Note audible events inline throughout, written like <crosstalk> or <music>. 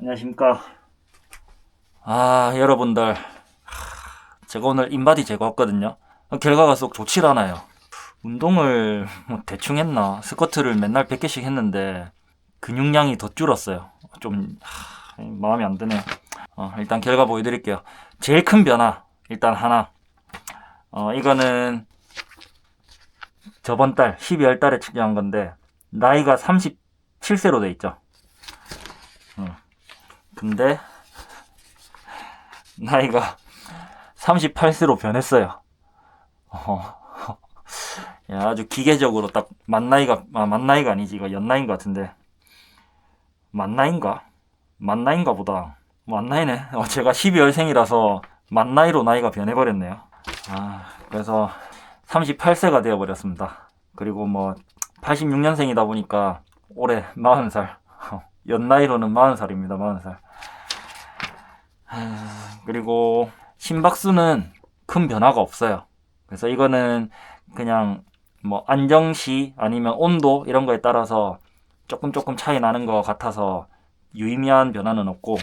안녕하십니까. 아, 여러분들. 하, 제가 오늘 인바디 제거했거든요. 결과가 썩 좋질 않아요. 운동을 뭐 대충 했나? 스쿼트를 맨날 100개씩 했는데 근육량이 더 줄었어요. 좀 하, 마음에 안 드네요. 어, 일단 결과 보여드릴게요. 제일 큰 변화 일단 하나. 어, 이거는 저번 달 12월 달에 측정한 건데 나이가 37세로 돼 있죠. 어. 근데 나이가 38세로 변했어요. 어. 야, 아주 기계적으로 딱 만나이가 아, 만나이가 아니지 이거 연나이인 것 같은데 만나인가? 만나인가 보다. 만나이네. 어, 제가 12월생이라서 만나이로 나이가 변해버렸네요. 아, 그래서 38세가 되어버렸습니다. 그리고 뭐 86년생이다 보니까 올해 40살. 연나이로는 40살입니다. 40살. 그리고 심박수는 큰 변화가 없어요. 그래서 이거는 그냥 뭐 안정시 아니면 온도 이런 거에 따라서 조금 조금 차이 나는 것 같아서 유의미한 변화는 없고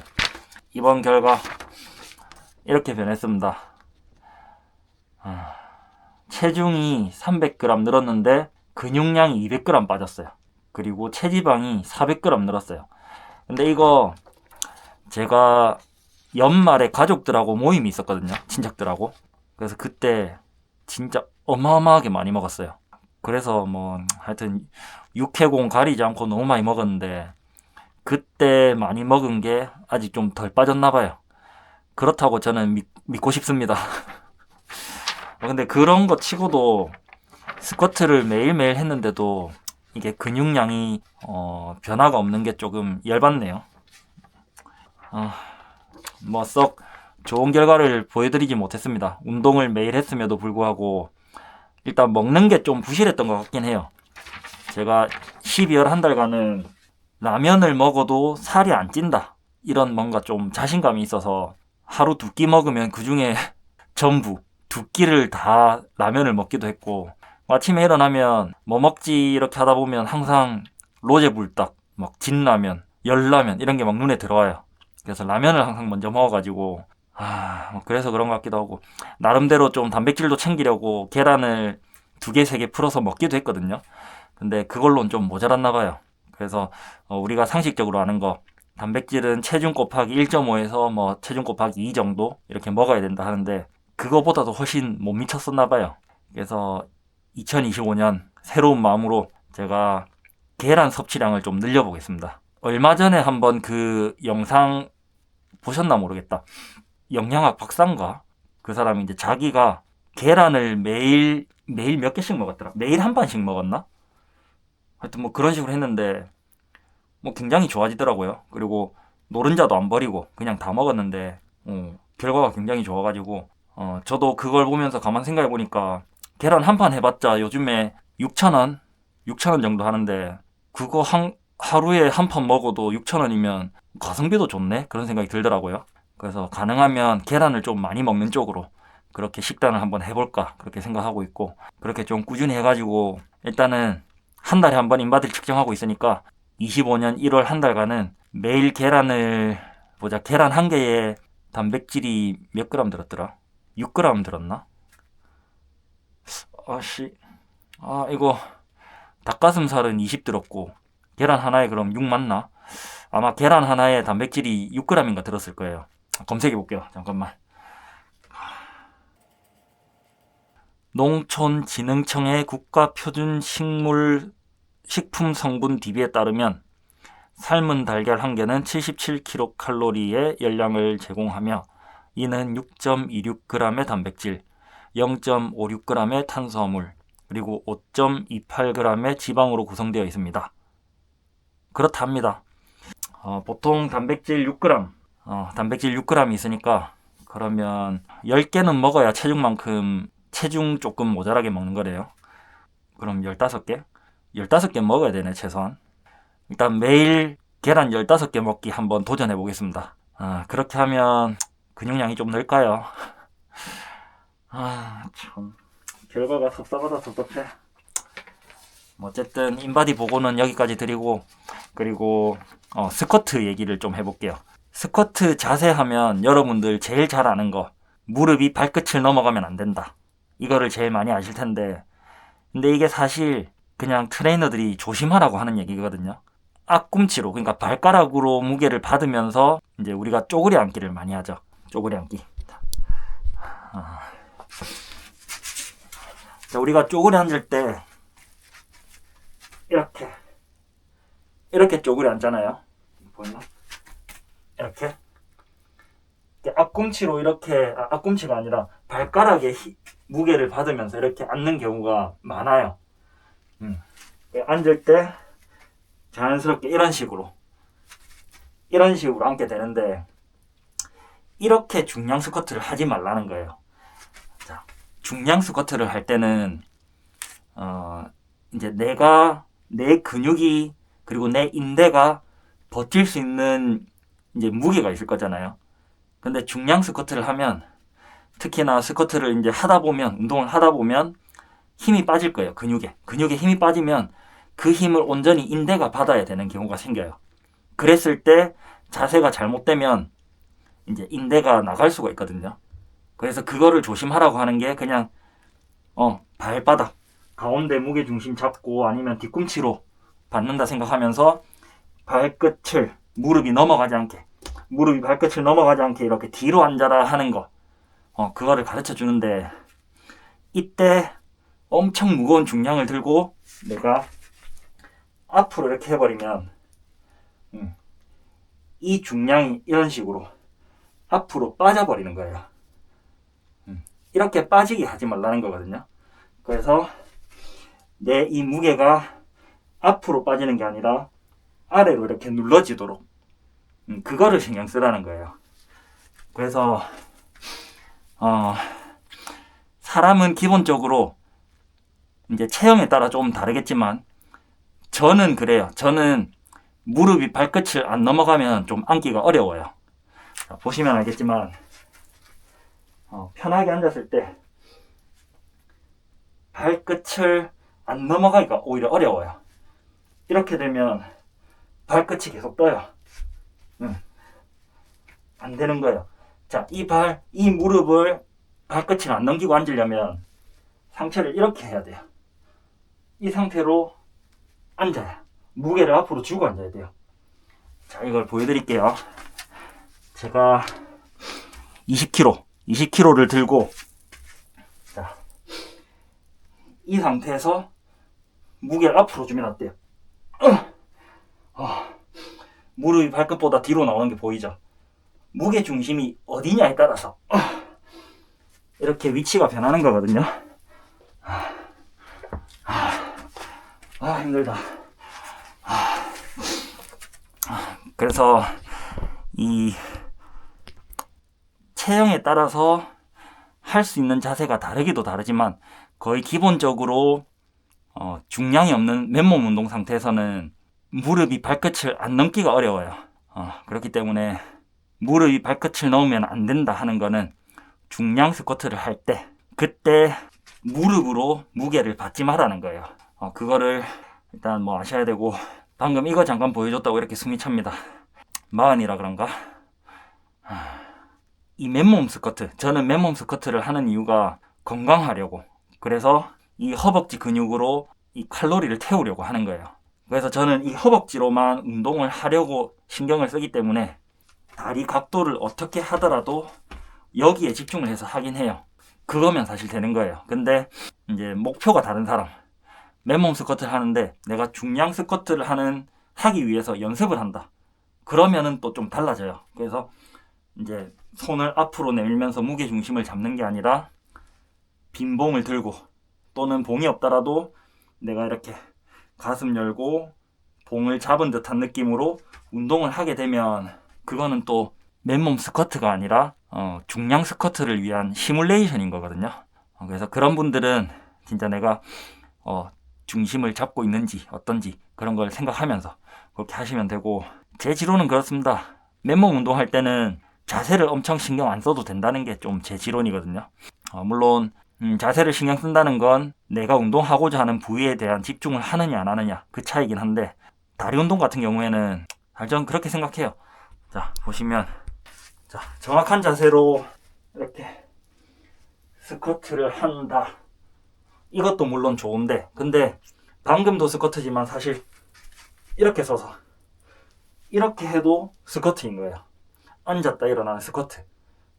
이번 결과 이렇게 변했습니다. 아, 체중이 300g 늘었는데 근육량이 200g 빠졌어요. 그리고 체지방이 400g 늘었어요. 근데 이거 제가 연말에 가족들하고 모임이 있었거든요. 친척들하고. 그래서 그때 진짜 어마어마하게 많이 먹었어요. 그래서 뭐 하여튼 육해공 가리지 않고 너무 많이 먹었는데 그때 많이 먹은 게 아직 좀 덜 빠졌나 봐요. 그렇다고 저는 믿, 믿고 싶습니다. <laughs> 근데 그런 거 치고도 스쿼트를 매일매일 했는데도 이게 근육량이 어, 변화가 없는 게 조금 열받네요. 아, 뭐썩 좋은 결과를 보여드리지 못했습니다. 운동을 매일 했음에도 불구하고 일단 먹는 게 좀 부실했던 것 같긴 해요. 제가 12월 한 달간은 라면을 먹어도 살이 안 찐다. 이런 뭔가 좀 자신감이 있어서 하루 두 끼 먹으면 그 중에 <laughs> 전부 두 끼를 다 라면을 먹기도 했고 아침에 일어나면 뭐 먹지 이렇게 하다 보면 항상 로제 불닭, 막 진라면, 열라면 이런 게 막 눈에 들어와요. 그래서 라면을 항상 먼저 먹어가지고 아, 뭐 그래서 그런 것 같기도 하고 나름대로 좀 단백질도 챙기려고 계란을 두 개, 세 개 풀어서 먹기도 했거든요. 근데 그걸로는 좀 모자랐나 봐요. 그래서 어, 우리가 상식적으로 아는 거 단백질은 체중 곱하기 1.5에서 뭐 체중 곱하기 2 정도 이렇게 먹어야 된다 하는데 그거보다도 훨씬 못 미쳤었나 봐요. 그래서 2025년 새로운 마음으로 제가 계란 섭취량을 좀 늘려보겠습니다. 얼마 전에 한번 그 영상 보셨나 모르겠다. 영양학 박사인가? 그 사람이 이제 자기가 계란을 매일 매일 몇 개씩 먹었더라. 매일 한 반씩 먹었나? 하여튼 뭐 그런 식으로 했는데 뭐 굉장히 좋아지더라고요. 그리고 노른자도 안 버리고 그냥 다 먹었는데 어, 결과가 굉장히 좋아가지고 어, 저도 그걸 보면서 가만 생각해 보니까 계란 한 판 해봤자 요즘에 6,000원, 6,000원 정도 하는데 그거 한 하루에 한 판 먹어도 6,000원이면 가성비도 좋네 그런 생각이 들더라고요. 그래서 가능하면 계란을 좀 많이 먹는 쪽으로 그렇게 식단을 한번 해볼까 그렇게 생각하고 있고 그렇게 좀 꾸준히 해가지고 일단은 한 달에 한 번 인바디를 측정하고 있으니까 25년 1월 한 달간은 매일 계란을 보자 계란 한 개에 단백질이 몇 그램 들었더라? 6g 들었나? 아씨 아 이거 닭가슴살은 20 들었고 계란 하나에 그럼 6 맞나? 아마 계란 하나에 단백질이 6g인가 들었을 거예요. 검색해 볼게요. 잠깐만. 농촌진흥청의 국가표준 식물 식품 성분 DB에 따르면 삶은 달걀 한 개는 77kcal의 열량을 제공하며 이는 6.26g의 단백질, 0.56g의 탄수화물, 그리고 5.28g의 지방으로 구성되어 있습니다. 그렇답니다. 어, 보통 단백질 6g, 어, 단백질 6g 있으니까 그러면 10개는 먹어야 체중만큼 체중 조금 모자라게 먹는 거래요. 그럼 15개? 15개 먹어야 되네, 최소한. 일단 매일 계란 15개 먹기 한번 도전해 보겠습니다. 아, 그렇게 하면 근육량이 좀 늘까요? 아, 참. 결과가 섭섭하다, 섭섭해. 뭐 어쨌든 인바디 보고는 여기까지 드리고 그리고 어, 스쿼트 얘기를 좀 해볼게요. 스쿼트 자세 하면 여러분들 제일 잘 아는 거 무릎이 발끝을 넘어가면 안 된다. 이거를 제일 많이 아실 텐데 근데 이게 사실 그냥 트레이너들이 조심하라고 하는 얘기거든요. 앞꿈치로 그러니까 발가락으로 무게를 받으면서 이제 우리가 쪼그리 앉기를 많이 하죠. 쪼그리 앉기. 아. 자, 우리가 쪼그리 앉을 때 이렇게 이렇게 쪼그리 앉잖아요. 보이나? 이렇게 앞꿈치로 이렇게 아, 앞꿈치가 아니라 발가락에 히- 무게를 받으면서 이렇게 앉는 경우가 많아요. 음. 앉을 때 자연스럽게 이런 식으로 이런 식으로 앉게 되는데 이렇게 중량 스쿼트를 하지 말라는 거예요. 자, 중량 스쿼트를 할 때는 어 이제 내가 내 근육이 그리고 내 인대가 버틸 수 있는 이제 무게가 있을 거잖아요. 근데 중량 스쿼트를 하면 특히나 스쿼트를 이제 하다 보면 운동을 하다 보면 힘이 빠질 거예요. 근육에. 근육에 힘이 빠지면 그 힘을 온전히 인대가 받아야 되는 경우가 생겨요. 그랬을 때 자세가 잘못되면 이제 인대가 나갈 수가 있거든요. 그래서 그거를 조심하라고 하는 게 그냥 어 발바닥 가운데 무게 중심 잡고 아니면 뒤꿈치로 받는다 생각하면서 발끝을 무릎이 넘어가지 않게 무릎이 발끝을 넘어가지 않게 이렇게 뒤로 앉아라 하는 거 어, 그거를 가르쳐 주는데 이때 엄청 무거운 중량을 들고 내가 앞으로 이렇게 해버리면 음, 이 중량이 이런 식으로 앞으로 빠져버리는 거예요. 음, 이렇게 빠지게 하지 말라는 거거든요. 그래서 내 이 무게가 앞으로 빠지는 게 아니라 아래로 이렇게 눌러지도록 음, 그거를 신경 쓰라는 거예요. 그래서 어, 사람은 기본적으로 이제 체형에 따라 좀 다르겠지만 저는 그래요. 저는 무릎이 발끝을 안 넘어가면 좀 앉기가 어려워요. 자, 보시면 알겠지만 어, 편하게 앉았을 때 발끝을 안 넘어가기가 오히려 어려워요. 이렇게 되면 발끝이 계속 떠요. 음. 안 되는 거예요. 자, 이 발, 이 무릎을 발끝을 안 넘기고 앉으려면 상체를 이렇게 해야 돼요. 이 상태로 앉아야 무게를 앞으로 주고 앉아야 돼요. 자, 이걸 보여드릴게요. 제가 20kg, 20kg를 들고 자, 이 상태에서 무게를 앞으로 주면 어때요? 어, 무릎이 발끝보다 뒤로 나오는 게 보이죠? 무게 중심이 어디냐에 따라서 어, 이렇게 위치가 변하는 거거든요. 아 힘들다. 그래서 이 체형에 따라서 할 수 있는 자세가 다르기도 다르지만 거의 기본적으로 어, 중량이 없는 맨몸 운동 상태에서는 무릎이 발끝을 안 넘기가 어려워요. 어, 그렇기 때문에 무릎이 발끝을 넘으면 안 된다 하는 거는 중량 스쿼트를 할 때 그때 무릎으로 무게를 받지 말라는 거예요. 어, 그거를 일단 뭐 아셔야 되고 방금 이거 잠깐 보여줬다고 이렇게 숨이 찹니다. 마흔이라 그런가? 하, 이 맨몸 스쿼트 저는 맨몸 스쿼트를 하는 이유가 건강하려고 그래서 이 허벅지 근육으로 이 칼로리를 태우려고 하는 거예요. 그래서 저는 이 허벅지로만 운동을 하려고 신경을 쓰기 때문에 다리 각도를 어떻게 하더라도 여기에 집중을 해서 하긴 해요. 그거면 사실 되는 거예요. 근데 이제 목표가 다른 사람, 맨몸 스쿼트를 하는데 내가 중량 스쿼트를 하는 하기 위해서 연습을 한다. 그러면은 또 좀 달라져요. 그래서 이제 손을 앞으로 내밀면서 무게 중심을 잡는 게 아니라 빈 봉을 들고 또는 봉이 없더라도 내가 이렇게 가슴 열고 봉을 잡은 듯한 느낌으로 운동을 하게 되면 그거는 또 맨몸 스쿼트가 아니라 어, 중량 스쿼트를 위한 시뮬레이션인 거거든요. 어, 그래서 그런 분들은 진짜 내가 어, 중심을 잡고 있는지 어떤지 그런 걸 생각하면서 그렇게 하시면 되고 제 지론은 그렇습니다. 맨몸 운동할 때는 자세를 엄청 신경 안 써도 된다는 게 좀 제 지론이거든요. 어, 물론 음, 자세를 신경 쓴다는 건 내가 운동하고자 하는 부위에 대한 집중을 하느냐 안 하느냐 그 차이긴 한데 다리 운동 같은 경우에는 전 그렇게 생각해요. 자, 보시면 자, 정확한 자세로 이렇게 스쿼트를 한다. 이것도 물론 좋은데, 근데 방금도 스쿼트지만 사실 이렇게 서서 이렇게 해도 스쿼트인 거예요. 앉았다 일어나는 스쿼트.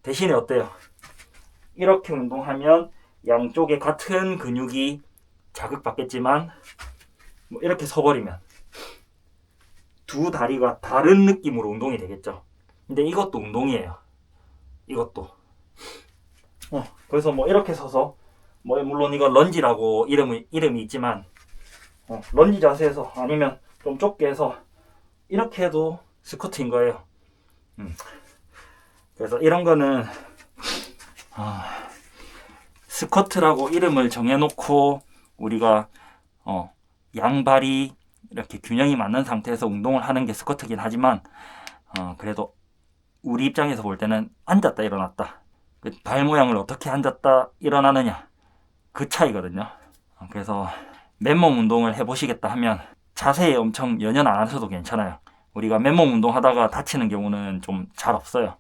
대신에 어때요? 이렇게 운동하면 양쪽에 같은 근육이 자극받겠지만 뭐 이렇게 서버리면 두 다리가 다른 느낌으로 운동이 되겠죠. 근데 이것도 운동이에요. 이것도. 어, 그래서 뭐 이렇게 서서 뭐 물론 이건 런지라고 이름이 이름이 있지만 어, 런지 자세에서 아니면 좀 좁게 해서 이렇게 해도 스쿼트인 거예요. 음. 그래서 이런 거는 아, 스쿼트라고 이름을 정해놓고 우리가 어, 양발이 이렇게 균형이 맞는 상태에서 운동을 하는 게 스쿼트긴 하지만 어, 그래도 우리 입장에서 볼 때는 앉았다 일어났다 그 발 모양을 어떻게 앉았다 일어나느냐 그 차이거든요. 어, 그래서 맨몸 운동을 해보시겠다 하면 자세에 엄청 연연 안 하셔도 괜찮아요. 우리가 맨몸 운동 하다가 다치는 경우는 좀 잘 없어요.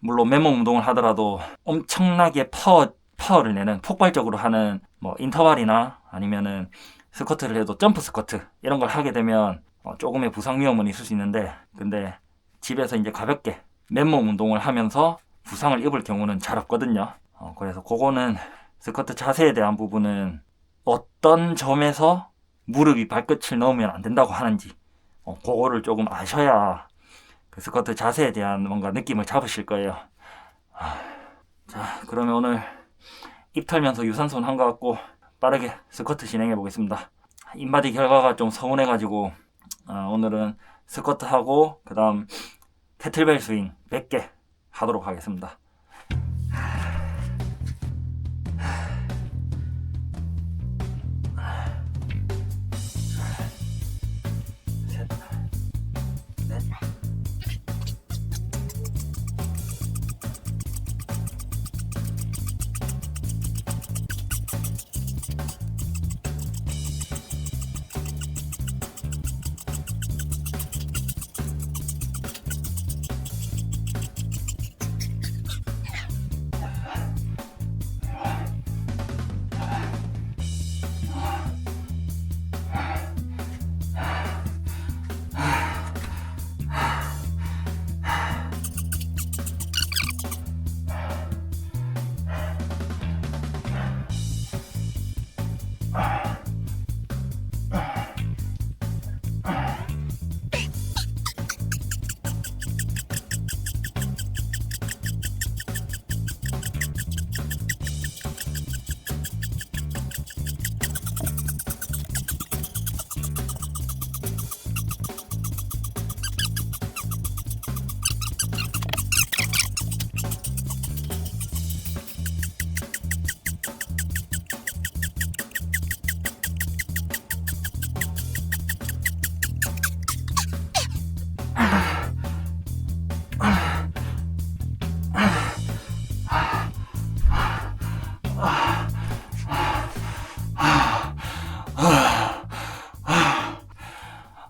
물론 맨몸 운동을 하더라도 엄청나게 파워, 파워를 내는 폭발적으로 하는 뭐 인터벌이나 아니면은 스쿼트를 해도 점프 스쿼트 이런 걸 하게 되면 어, 조금의 부상 위험은 있을 수 있는데 근데 집에서 이제 가볍게 맨몸 운동을 하면서 부상을 입을 경우는 잘 없거든요. 어, 그래서 그거는 스쿼트 자세에 대한 부분은 어떤 점에서 무릎이 발끝을 넣으면 안 된다고 하는지 어, 그거를 조금 아셔야 그 스쿼트 자세에 대한 뭔가 느낌을 잡으실 거예요. 아, 자, 그러면 오늘 입 털면서 유산소 한것 같고 빠르게 스쿼트 진행해 보겠습니다. 인바디 결과가 좀 서운해가지고 아, 오늘은 스쿼트 하고 그 다음 캐틀벨 스윙 100개 하도록 하겠습니다.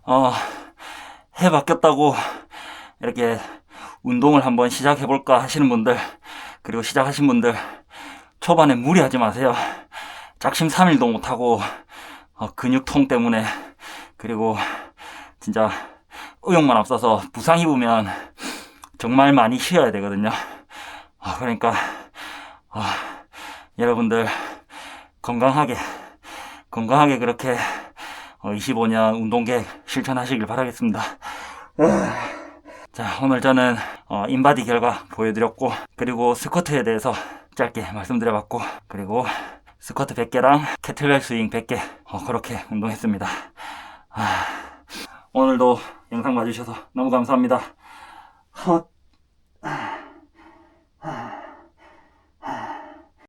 어, 해 바뀌었다고 이렇게 운동을 한번 시작해 볼까 하시는 분들, 그리고 시작하신 분들, 초반에 무리하지 마세요. 작심 3일도 못하고, 어, 근육통 때문에, 그리고 진짜 의욕만 앞서서 부상 입으면 정말 많이 쉬어야 되거든요. 아, 그러니까, 아, 여러분들 건강하게, 건강하게 그렇게 어, 25년 운동계 실천하시길 바라겠습니다. 자, 오늘 저는 어, 인바디 결과 보여드렸고, 그리고 스쿼트에 대해서 짧게 말씀드려봤고, 그리고 스쿼트 100개랑 캐틀벨 스윙 100개, 어, 그렇게 운동했습니다. 아, 오늘도 영상 봐주셔서 너무 감사합니다. 헛.